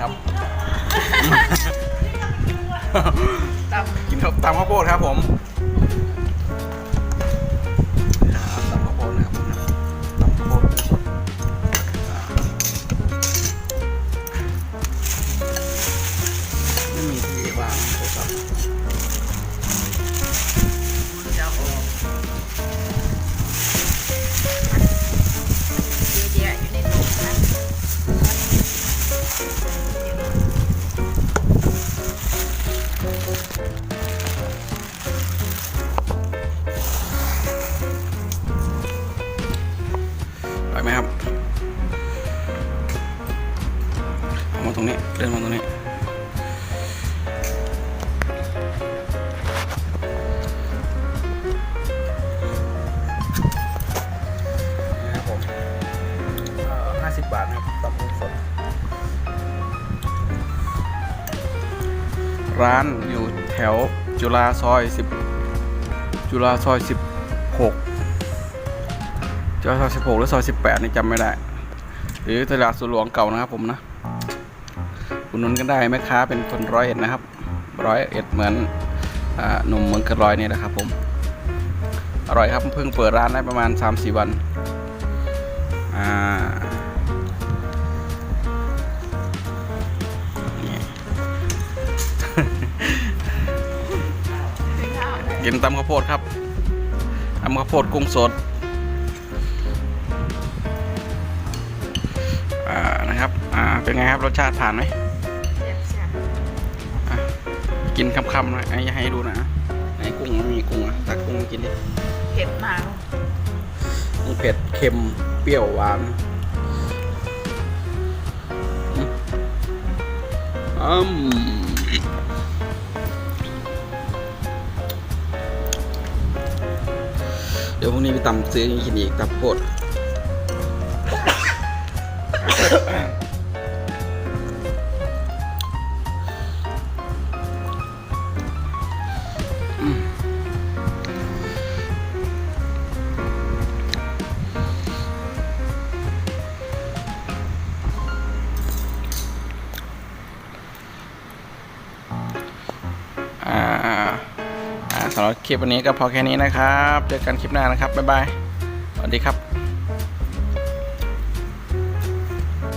ครับตกินข้าวตำข้าวโพดครับผม มครับเอามาตรงนี้เดินมาตรงนี้นะครับผมห้าสิบบาทนะครับตับกุ้งสดร้านอยู่แถวจุฬาซอยสิบจุฬาซอยสิบหก จุฬาซอยสิบหกหรือซอยสิบแปดนี่จำไม่ได้ หรือตลาดสุหลวงเก่านะครับผมนะอุดหนุนกันได้แม่ค้าเป็นคนร้อยเอ็ดนะครับร้อยเอ็ดเหมือนอหนุ่มเมืองกระลอยนี่นะครับผม อร่อยครับเพิ่งเปิดร้านได้ประมาณ 3-4 วันอ่านี่กินตำข้าวโพดครับตำข้าวโพดกุ้งสด อ่า เป็นไงครับรสชาติผ่านไหมเจ็บจ้ะอะกินคำๆนะไอ้ให้ดูนะไอ้กุ้งมันมีกุ้งอะตักกุ้งมากินดิเผ็ดมากมันเผ็ดเค็มเปรี้ยวหวานอืมอืมเดี๋ยวพรุ่งนี้ไปตำซื้อกินอีกตับโพดอื อ่าสำหรับคลิปวันนี้ก็พอแค่นี้นะครับ เจอกันคลิปหน้านะครับ บ๊ายบาย สวัสดีครับ